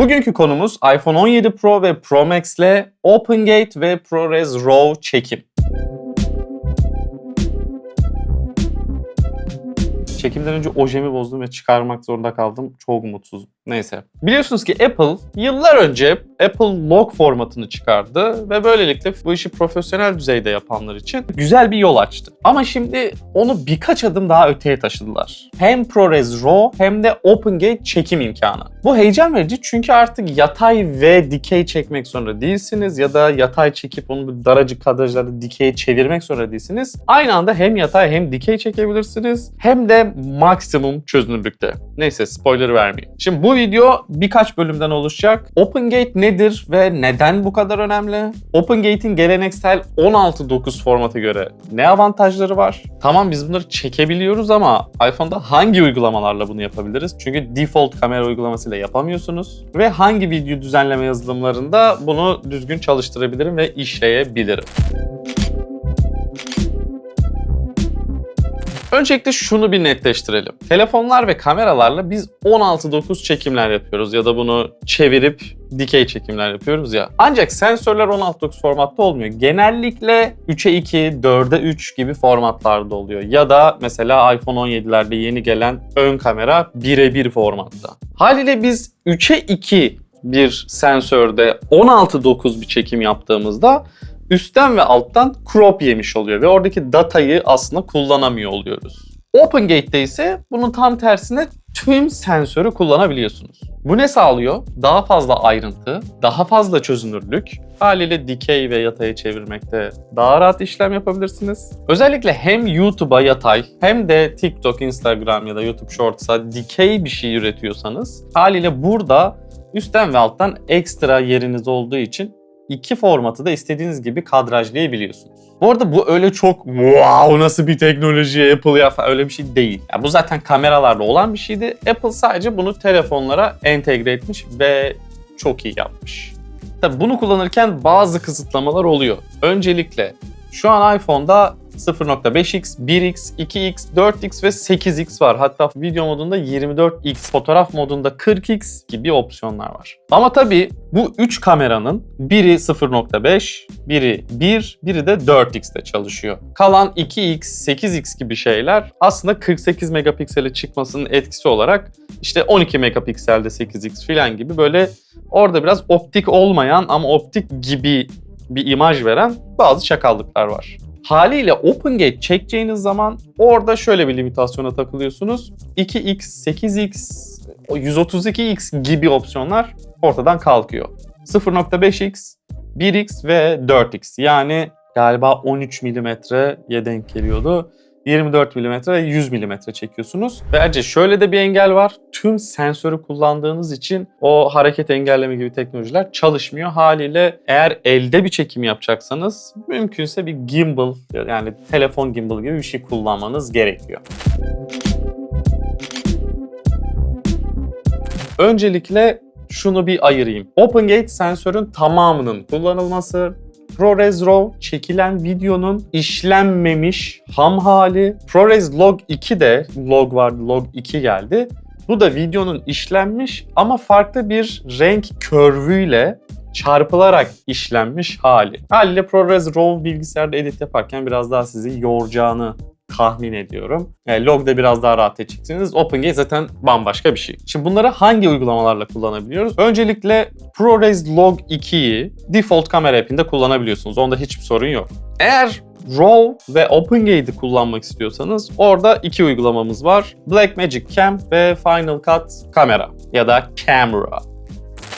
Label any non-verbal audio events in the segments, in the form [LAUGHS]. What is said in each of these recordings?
Bugünkü konumuz iPhone 17 Pro ve Pro Max ile OpenGate ve ProRes RAW çekim. Çekimden önce ojemi bozdum ve çıkarmak zorunda kaldım. Çok mutsuzum. Neyse. Biliyorsunuz ki Apple yıllar önce Apple Log formatını çıkardı ve böylelikle bu işi profesyonel düzeyde yapanlar için güzel bir yol açtı. Ama şimdi onu birkaç adım daha öteye taşıdılar. Hem ProRes RAW hem de OpenGate çekim imkanı. Bu heyecan verici çünkü artık yatay ve dikey çekmek zorunda değilsiniz ya da yatay çekip onu bir daracık kadrajlarda dikeye çevirmek zorunda değilsiniz. Aynı anda hem yatay hem dikey çekebilirsiniz hem de maksimum çözünürlükte. Neyse spoiler vermeyeyim. Şimdi bu video birkaç bölümden oluşacak. OpenGate nedir ve neden bu kadar önemli? OpenGate'in geleneksel 16.9 formata göre ne avantajları var? Tamam biz bunları çekebiliyoruz ama iPhone'da hangi uygulamalarla bunu yapabiliriz? Çünkü default kamera uygulamasıyla yapamıyorsunuz. Ve hangi video düzenleme yazılımlarında bunu düzgün çalıştırabilirim ve işleyebilirim? Öncelikle şunu bir netleştirelim. Telefonlar ve kameralarla biz 16.9 çekimler yapıyoruz ya da bunu çevirip dikey çekimler yapıyoruz ya. Ancak sensörler 16.9 formatta olmuyor. Genellikle 3'e 2, 4'e 3 gibi formatlarda oluyor. Ya da mesela iPhone 17'lerde yeni gelen ön kamera 1'e 1 formatta. Haliyle biz 3'e 2 bir sensörde 16.9 bir çekim yaptığımızda üstten ve alttan crop yemiş oluyor ve oradaki datayı aslında kullanamıyor oluyoruz. OpenGate'de ise bunun tam tersine tüm sensörü kullanabiliyorsunuz. Bu ne sağlıyor? Daha fazla ayrıntı, daha fazla çözünürlük, haliyle dikey ve yataya çevirmekte daha rahat işlem yapabilirsiniz. Özellikle hem YouTube'a yatay hem de TikTok, Instagram ya da YouTube Shorts'a dikey bir şey üretiyorsanız haliyle burada üstten ve alttan ekstra yeriniz olduğu için iki formatı da istediğiniz gibi kadrajlayabiliyorsunuz. Bu arada bu öyle çok wow nasıl bir teknoloji Apple ya falan öyle bir şey değil. Yani bu zaten kameralarda olan bir şeydi. Apple sadece bunu telefonlara entegre etmiş ve çok iyi yapmış. Tabi bunu kullanırken bazı kısıtlamalar oluyor. Öncelikle şu an iPhone'da 0.5x, 1x, 2x, 4x ve 8x var. Hatta video modunda 24x, fotoğraf modunda 40x gibi opsiyonlar var. Ama tabii bu 3 kameranın biri 0.5, biri 1, biri de 4x'te çalışıyor. Kalan 2x, 8x gibi şeyler aslında 48 megapiksele çıkmasının etkisi olarak işte 12 megapikselde 8x falan gibi böyle orada biraz optik olmayan ama optik gibi bir imaj veren bazı çakallıklar var. Haliyle OpenGate çekeceğiniz zaman orada şöyle bir limitasyona takılıyorsunuz. 2x, 8x, 132x gibi opsiyonlar ortadan kalkıyor. 0.5x, 1x ve 4x yani galiba 13 milimetreye denk geliyordu. 24 mm ve 100 mm çekiyorsunuz. Ve ayrıca şöyle de bir engel var. Tüm sensörü kullandığınız için o hareket engelleme gibi teknolojiler çalışmıyor. Haliyle eğer elde bir çekim yapacaksanız mümkünse bir gimbal yani telefon gimbal gibi bir şey kullanmanız gerekiyor. Öncelikle şunu bir ayırayım. OpenGate sensörün tamamının kullanılması, ProRes RAW çekilen videonun işlenmemiş ham hali. ProRes Log 2 de log vardı, Log 2 geldi. Bu da videonun işlenmiş ama farklı bir renk körvüyle çarpılarak işlenmiş hali. Haliyle ProRes RAW bilgisayarda edit yaparken biraz daha sizi yoracağını tahmin ediyorum. Yani log'da biraz daha rahat edeceksiniz. OpenGate zaten bambaşka bir şey. Şimdi bunları hangi uygulamalarla kullanabiliyoruz? Öncelikle ProRes Log 2'yi default kamera app'inde kullanabiliyorsunuz. Onda hiçbir sorun yok. Eğer RAW ve OpenGate'i kullanmak istiyorsanız orada iki uygulamamız var. Blackmagic Cam ve Final Cut Kamera ya da Camera.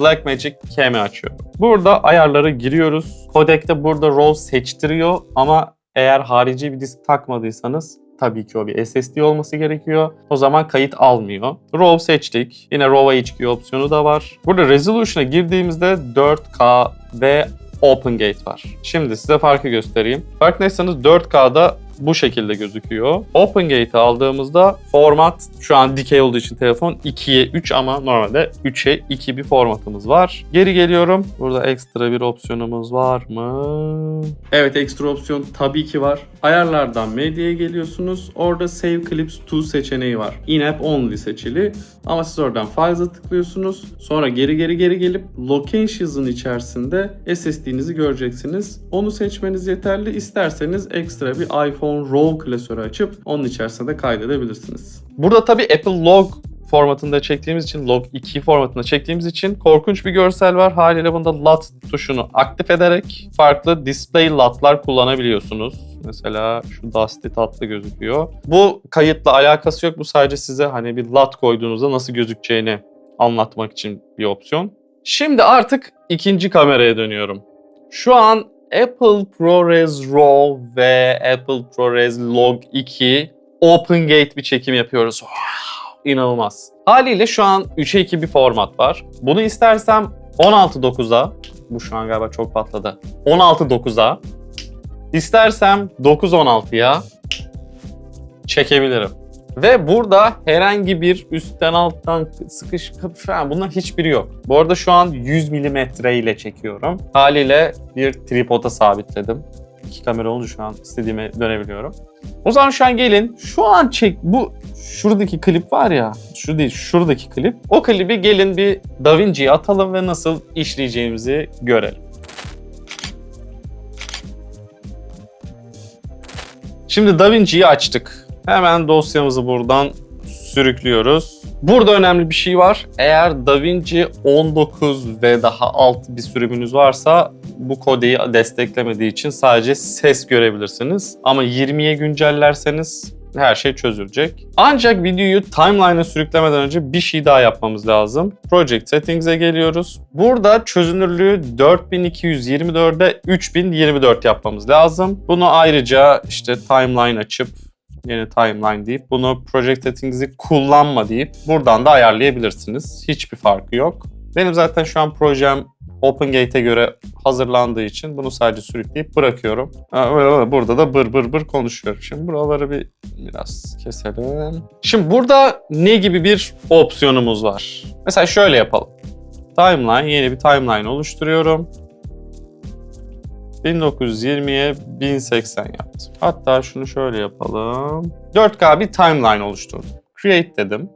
Blackmagic Cam'i açıyorum. Burada ayarları giriyoruz. Kodekte burada RAW seçtiriyor ama eğer harici bir disk takmadıysanız tabii ki o bir SSD olması gerekiyor. O zaman kayıt almıyor. RAW seçtik. Yine RAW HQ opsiyonu da var. Burada Resolution'a girdiğimizde 4K ve OpenGate var. Şimdi size farkı göstereyim. Farkındaysanız 4K'da bu şekilde gözüküyor. OpenGate'i aldığımızda format şu an dikey olduğu için telefon 2'ye 3 ama normalde 3'e 2 bir formatımız var. Geri geliyorum. Burada ekstra bir opsiyonumuz var mı? Evet ekstra opsiyon tabii ki var. Ayarlardan medyaya geliyorsunuz. Orada Save Clips to seçeneği var. In-app only seçili. Ama siz oradan Files'a tıklıyorsunuz. Sonra geri geri geri gelip Locations'ın içerisinde SSD'nizi göreceksiniz. Onu seçmeniz yeterli. İsterseniz ekstra bir iPhone RAW klasörü açıp onun içerisinde de kaydedebilirsiniz. Burada tabii Apple Log formatında çektiğimiz için, Log 2 formatında çektiğimiz için korkunç bir görsel var. Haliyle bunda LUT tuşunu aktif ederek farklı display LUT'lar kullanabiliyorsunuz. Mesela şu Dusty tatlı gözüküyor. Bu kayıtla alakası yok. Bu sadece size hani bir LUT koyduğunuzda nasıl gözükeceğini anlatmak için bir opsiyon. Şimdi artık ikinci kameraya dönüyorum. Şu an Apple ProRes RAW ve Apple ProRes Log 2 OpenGate bir çekim yapıyoruz. Wow, inanılmaz. Haliyle şu an 3'e 2 bir format var. Bunu istersem 16.9'a, bu şu an galiba çok patladı. 16.9'a, istersem 9.16'ya çekebilirim. Ve burada herhangi bir üstten alttan sıkış falan bunların hiçbiri yok. Bu arada şu an 100 mm ile çekiyorum. Haliyle bir tripoda sabitledim. İki kamera olunca şu an istediğime dönebiliyorum. O zaman şu an gelin şu an çek bu şuradaki klip var ya şu değil şuradaki klip. O klibi gelin bir DaVinci'ye atalım ve nasıl işleyeceğimizi görelim. Şimdi DaVinci'yi açtık. Hemen dosyamızı buradan sürüklüyoruz. Burada önemli bir şey var. Eğer DaVinci 19 ve daha alt bir sürümünüz varsa bu kodeyi desteklemediği için sadece ses görebilirsiniz. Ama 20'ye güncellerseniz her şey çözülecek. Ancak videoyu timeline'a sürüklemeden önce bir şey daha yapmamız lazım. Project Settings'e geliyoruz. Burada çözünürlüğü 4224'e 3024 yapmamız lazım. Bunu ayrıca işte timeline açıp yeni timeline deyip bunu Project Settings'i kullanma deyip buradan da ayarlayabilirsiniz. Hiçbir farkı yok. Benim zaten şu an projem OpenGate'e göre hazırlandığı için bunu sadece sürükleyip bırakıyorum. Öyle. Burada da bır bır bır konuşuyorum. Şimdi buraları bir biraz keselim. Şimdi burada ne gibi bir opsiyonumuz var? Mesela şöyle yapalım. Timeline, yeni bir timeline oluşturuyorum. 1920'ye 1080 yaptım. Hatta şunu şöyle yapalım. 4K bir timeline oluşturdum. Create dedim.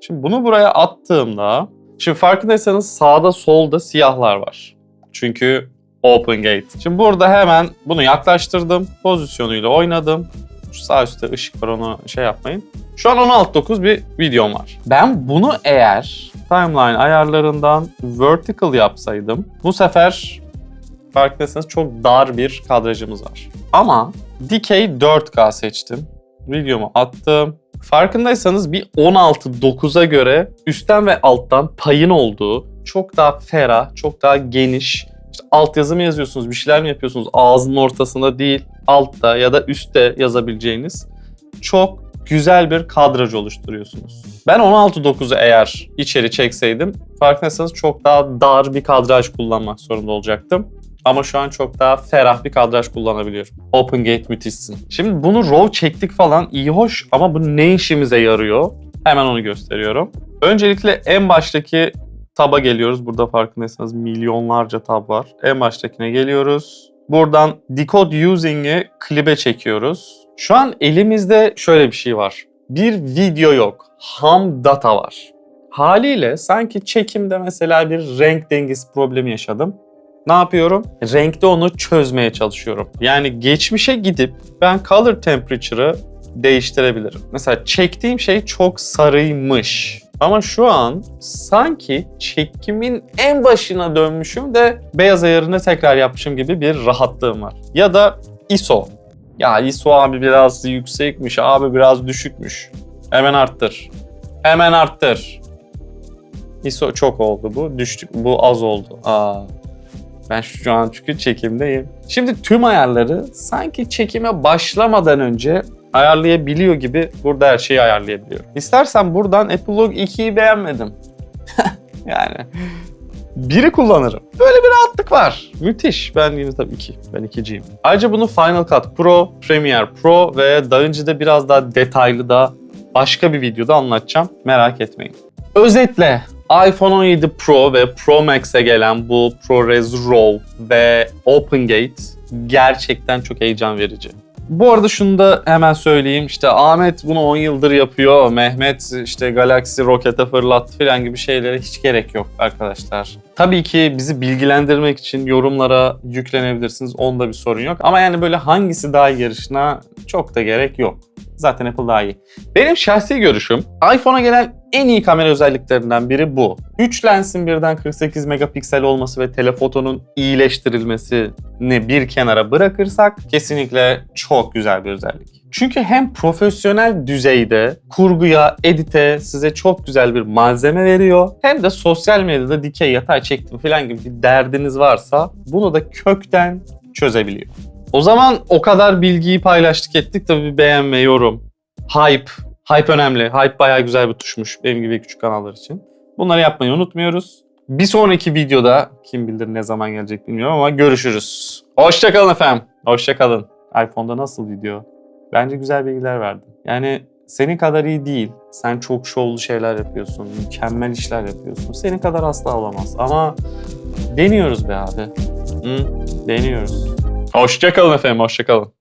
Şimdi bunu buraya attığımda Şimdi farkındaysanız sağda solda siyahlar var. Çünkü Open Gate. Şimdi burada hemen bunu yaklaştırdım. Pozisyonuyla oynadım. Şu sağ üstte ışık var onu şey yapmayın. Şu an 16.9 bir videom var. Ben bunu eğer timeline ayarlarından vertical yapsaydım bu sefer farkındaysanız çok dar bir kadrajımız var. Ama dikey 4K seçtim. Videomu attım. Farkındaysanız bir 16.9'a göre üstten ve alttan payın olduğu çok daha ferah, çok daha geniş. İşte altyazı mı yazıyorsunuz, bir şeyler mi yapıyorsunuz ağzının ortasında değil, altta ya da üstte yazabileceğiniz çok güzel bir kadraj oluşturuyorsunuz. Ben 16.9'u eğer içeri çekseydim farkındaysanız çok daha dar bir kadraj kullanmak zorunda olacaktım. Ama şu an çok daha ferah bir kadraj kullanabiliyorum. OpenGate müthişsin. Şimdi bunu RAW çektik falan iyi hoş ama bu ne işimize yarıyor? Hemen onu gösteriyorum. Öncelikle en baştaki taba geliyoruz. Burada farkındaysanız milyonlarca tab var. En baştakine geliyoruz. Buradan Decode Using'i klibe çekiyoruz. Şu an elimizde şöyle bir şey var. Bir video yok. Ham data var. Haliyle sanki çekimde mesela bir renk dengesi problemi yaşadım ne yapıyorum? Renkte onu çözmeye çalışıyorum. Yani geçmişe gidip ben color temperature'ı değiştirebilirim. Mesela çektiğim şey çok sarıymış. Ama şu an sanki çekimin en başına dönmüşüm de beyaz ayarını tekrar yapmışım gibi bir rahatlığım var. Ya da ISO. Ya ISO abi biraz yüksekmiş, abi biraz düşükmüş. Hemen arttır. Hemen arttır. ISO çok oldu bu. Düştük. Bu az oldu. Aa, ben şu an çünkü çekimdeyim. Şimdi tüm ayarları sanki çekime başlamadan önce ayarlayabiliyor gibi burada her şeyi ayarlayabiliyorum. İstersen buradan Apple Log 2'yi beğenmedim. [LAUGHS] yani biri kullanırım. Böyle bir rahatlık var. Müthiş. Ben yine tabii iki. Ben ikiciyim. Ayrıca bunu Final Cut Pro, Premiere Pro ve daha önce de biraz daha detaylı da başka bir videoda anlatacağım. Merak etmeyin. Özetle iPhone 17 Pro ve Pro Max'e gelen bu ProRes RAW ve OpenGate gerçekten çok heyecan verici. Bu arada şunu da hemen söyleyeyim. İşte Ahmet bunu 10 yıldır yapıyor. Mehmet işte Galaxy rokete fırlattı falan gibi şeylere hiç gerek yok arkadaşlar. Tabii ki bizi bilgilendirmek için yorumlara yüklenebilirsiniz. Onda bir sorun yok. Ama yani böyle hangisi daha yarışına çok da gerek yok. Zaten Apple daha iyi. Benim şahsi görüşüm iPhone'a gelen en iyi kamera özelliklerinden biri bu. 3 lensin birden 48 megapiksel olması ve telefotonun iyileştirilmesini bir kenara bırakırsak kesinlikle çok güzel bir özellik. Çünkü hem profesyonel düzeyde kurguya, edite size çok güzel bir malzeme veriyor. Hem de sosyal medyada dikey yatay çektim falan gibi bir derdiniz varsa bunu da kökten çözebiliyor. O zaman o kadar bilgiyi paylaştık ettik. Tabii beğenme, yorum, hype. Hype önemli. Hype bayağı güzel bir tuşmuş benim gibi küçük kanallar için. Bunları yapmayı unutmuyoruz. Bir sonraki videoda kim bilir ne zaman gelecek bilmiyorum ama görüşürüz. Hoşçakalın efendim. Hoşçakalın. iPhone'da nasıl video? Bence güzel bilgiler verdim. Yani senin kadar iyi değil. Sen çok şovlu şeyler yapıyorsun. Mükemmel işler yapıyorsun. Senin kadar asla olamaz. Ama deniyoruz be abi. Hı? Deniyoruz. Hoşçakalın efendim. Hoşçakalın.